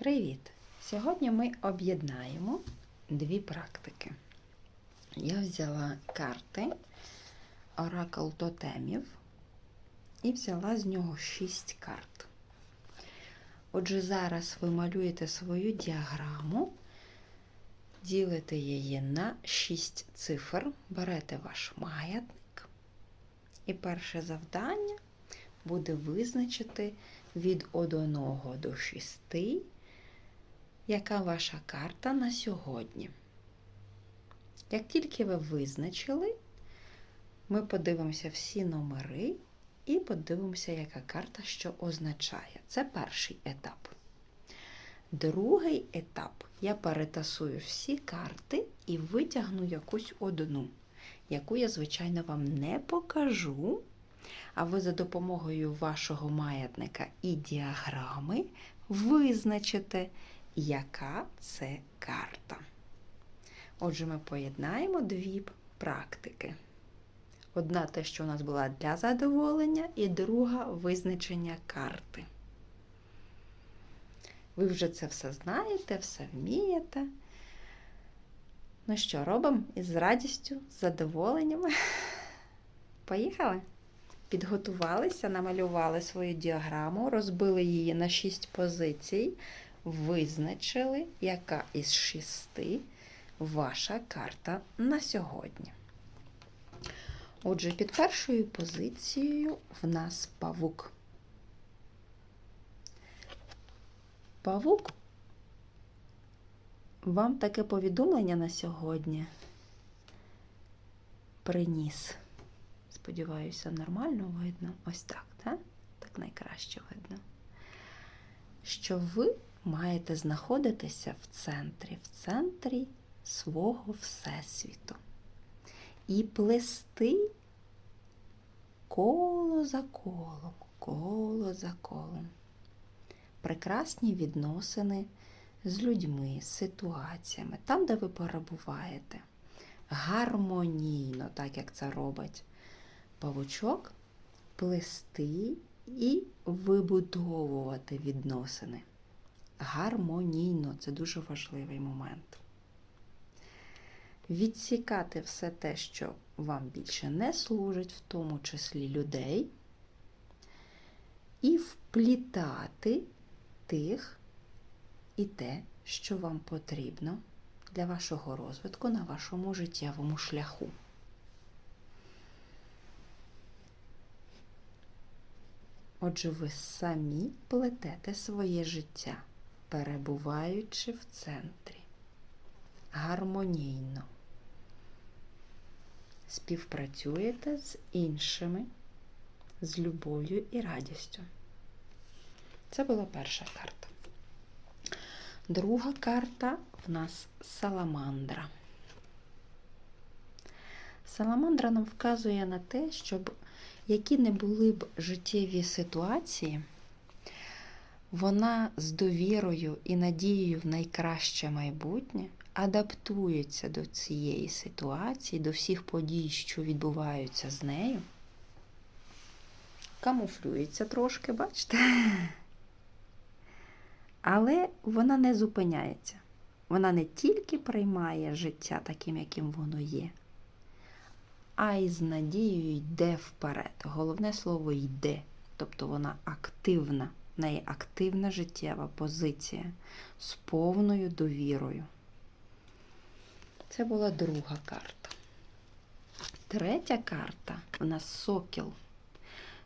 Привіт! Сьогодні ми об'єднаємо дві практики. Я взяла карти Оракл Тотемів і взяла з нього 6 карт. Отже, зараз ви малюєте свою діаграму, ділите її на 6 цифр, берете ваш маятник. І перше завдання буде визначити від 1 до 6, яка ваша карта на сьогодні. Як тільки ви визначили, ми подивимося всі номери і подивимося, яка карта що означає. Це перший етап. Другий етап я перетасую всі карти і витягну якусь одну, яку я, звичайно, вам не покажу. А ви за допомогою вашого маятника і діаграми визначите, яка це карта. Отже, ми поєднаємо дві практики. Одна те, що у нас була для задоволення, і друга визначення карти. Ви вже це все знаєте, все вмієте. Ну що, робимо із радістю, з задоволенням. Поїхали? Підготувалися, намалювали свою діаграму, розбили її на 6 позицій, визначили, яка із 6 ваша карта на сьогодні. Отже, під першою позицією в нас павук. Павук, вам таке повідомлення на сьогодні приніс. Сподіваюся, нормально видно. Ось так, так? Так найкраще видно. Що ви маєте знаходитися в центрі, в центрі свого Всесвіту. І плести коло за колом, коло за колом. Прекрасні відносини з людьми, з ситуаціями, там, де ви перебуваєте. Гармонійно, так як це робить павучок, плести і вибудовувати відносини. Гармонійно це дуже важливий момент. Відсікати все те, що вам більше не служить, в тому числі людей, і вплітати тих і те, що вам потрібно для вашого розвитку на вашому життєвому шляху. Отже, ви самі плетете своє життя, перебуваючи в центрі, гармонійно. Співпрацюєте з іншими, з любов'ю і радістю. Це була перша карта. Друга карта в нас саламандра. Саламандра нам вказує на те, щоб які не були б життєві ситуації, вона з довірою і надією в найкраще майбутнє адаптується до цієї ситуації, до всіх подій, що відбуваються з нею. Камуфлюється трошки, бачите? Але вона не зупиняється. Вона не тільки приймає життя таким, яким воно є, а й з надією йде вперед. Головне слово йде. Тобто вона активна, в неї активна життєва позиція з повною довірою. Це була друга карта. Третя карта у нас сокіл.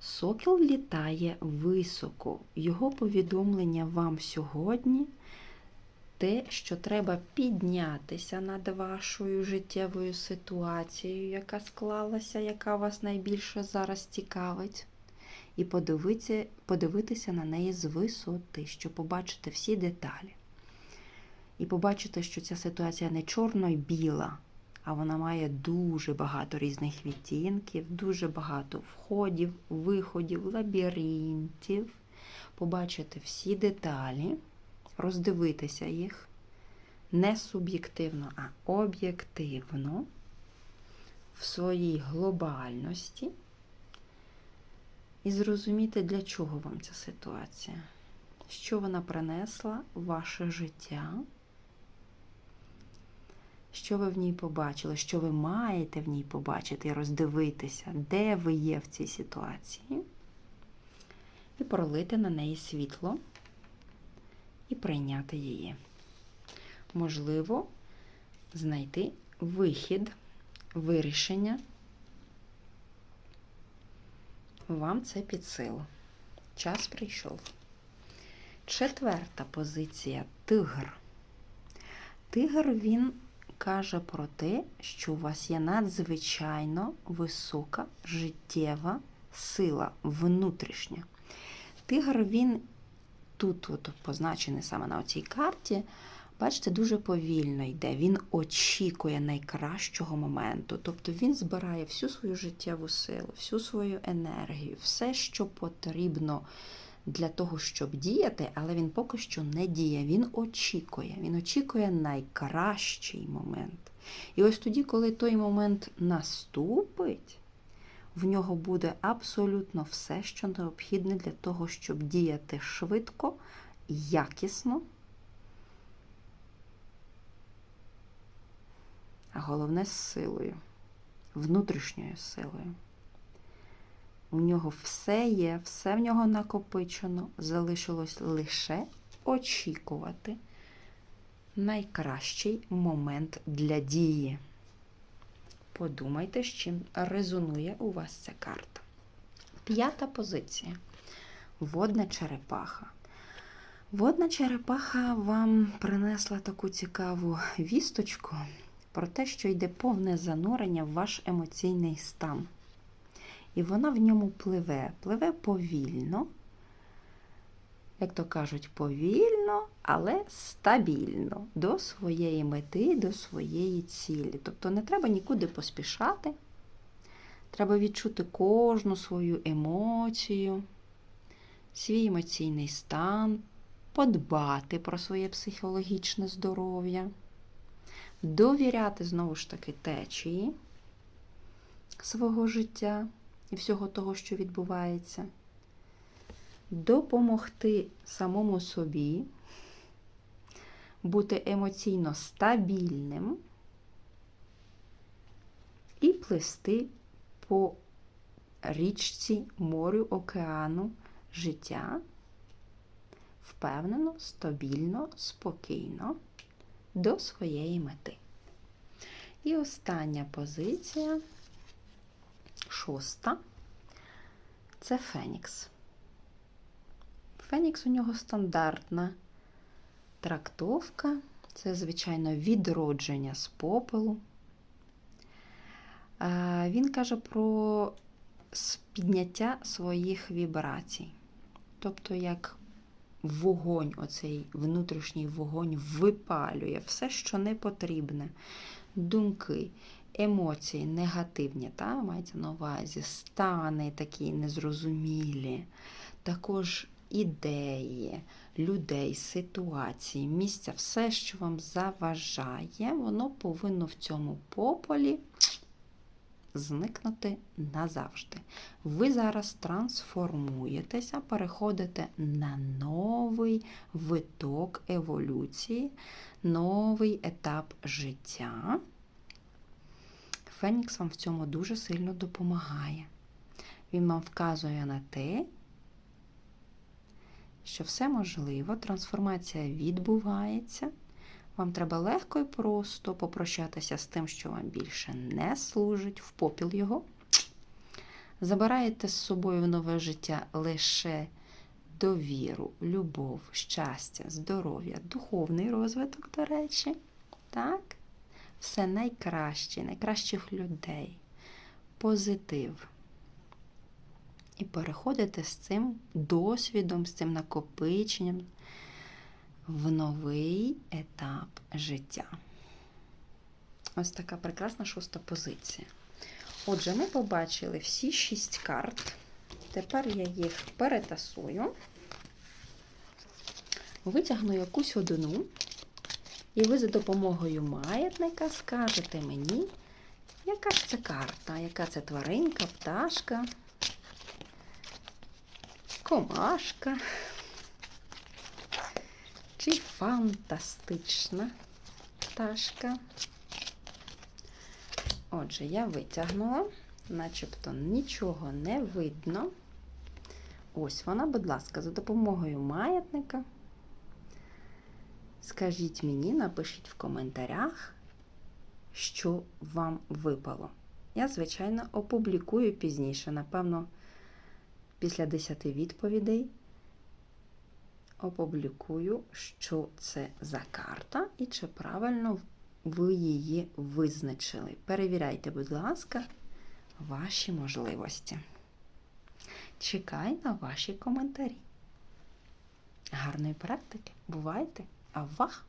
Сокіл літає високо. Його повідомлення вам сьогодні те, що треба піднятися над вашою життєвою ситуацією, яка склалася, яка вас найбільше зараз цікавить, і подивитися, подивитися на неї з висоти, щоб побачити всі деталі. І побачити, що ця ситуація не чорно й біла, а вона має дуже багато різних відтінків, дуже багато входів, виходів, лабіринтів, побачити всі деталі роздивитися їх не суб'єктивно, а об'єктивно в своїй глобальності і зрозуміти, для чого вам ця ситуація. що вона принесла в ваше життя, що ви в ній побачили, що ви маєте в ній побачити і роздивитися, де ви є в цій ситуації, і пролити на неї світло і прийняти її. Можливо, знайти вихід, вирішення. Вам це під силу. Час прийшов. Четверта позиція тигр. Тигр він каже про те, що у вас є надзвичайно висока життєва сила внутрішня. Тигр він тут, от позначений саме на цій карті, бачите, дуже повільно йде. Він очікує найкращого моменту. Тобто він збирає всю свою життєву силу, всю свою енергію, все, що потрібно для того, щоб діяти, але він поки що не діє. Він очікує. Він очікує найкращий момент. І ось тоді, коли той момент наступить, в нього буде абсолютно все, що необхідне для того, щоб діяти швидко, якісно. А головне з силою, внутрішньою силою. У нього все є, все в нього накопичено, залишилось лише очікувати найкращий момент для дії. Подумайте, з чим резонує у вас ця карта. П'ята позиція. Водна черепаха. Водна черепаха вам принесла таку цікаву вісточку про те, що йде повне занурення в ваш емоційний стан. І вона в ньому пливе, пливе повільно, як то кажуть, повільно, але стабільно до своєї мети, до своєї цілі. Тобто не треба нікуди поспішати. Треба відчути кожну свою емоцію, свій емоційний стан, подбати про своє психологічне здоров'я, довіряти знову ж таки течії свого життя і всього того, що відбувається, допомогти самому собі бути емоційно стабільним і плисти по річці, морю, океану життя впевнено, стабільно, спокійно до своєї мети. І остання позиція шоста це Фенікс. Фенікс у нього стандартна трактовка, це, звичайно, відродження з попелу. Він каже про підняття своїх вібрацій. Тобто, як вогонь, оцей внутрішній вогонь випалює все, що не потрібне. Думки, емоції негативні, та, мається на увазі, стани такі незрозумілі, також ідеї, людей, ситуації, місця, все, що вам заважає, воно повинно в цьому пополі зникнути назавжди. Ви зараз трансформуєтеся, переходите на новий виток еволюції, новий етап життя. Фенікс вам в цьому дуже сильно допомагає. Він вам вказує на те, що все можливо, трансформація відбувається. Вам треба легко і просто попрощатися з тим, що вам більше не служить, в попіл його. Забираєте з собою в нове життя лише довіру, любов, щастя, здоров'я, духовний розвиток, до речі. Так? Все найкраще, найкращих людей, позитив. І переходите з цим досвідом, з цим накопиченням в новий етап життя. Ось така прекрасна шоста позиція. Отже, ми побачили всі шість карт. Тепер я їх перетасую, витягну якусь одну, і ви за допомогою маятника скажете мені, яка ж це карта, яка це тваринка, пташка, комашка. Чи фантастична пташка. Отже, я витягнула, начебто нічого не видно. Ось вона, будь ласка, за допомогою маятника. Скажіть мені, напишіть в коментарях, що вам випало. Я, звичайно, опублікую пізніше, напевно, після 10 відповідей. Опублікую, що це за карта і чи правильно ви її визначили. Перевіряйте, будь ласка, ваші можливості. Чекай на ваші коментарі. Гарної практики. Бувайте! Авах!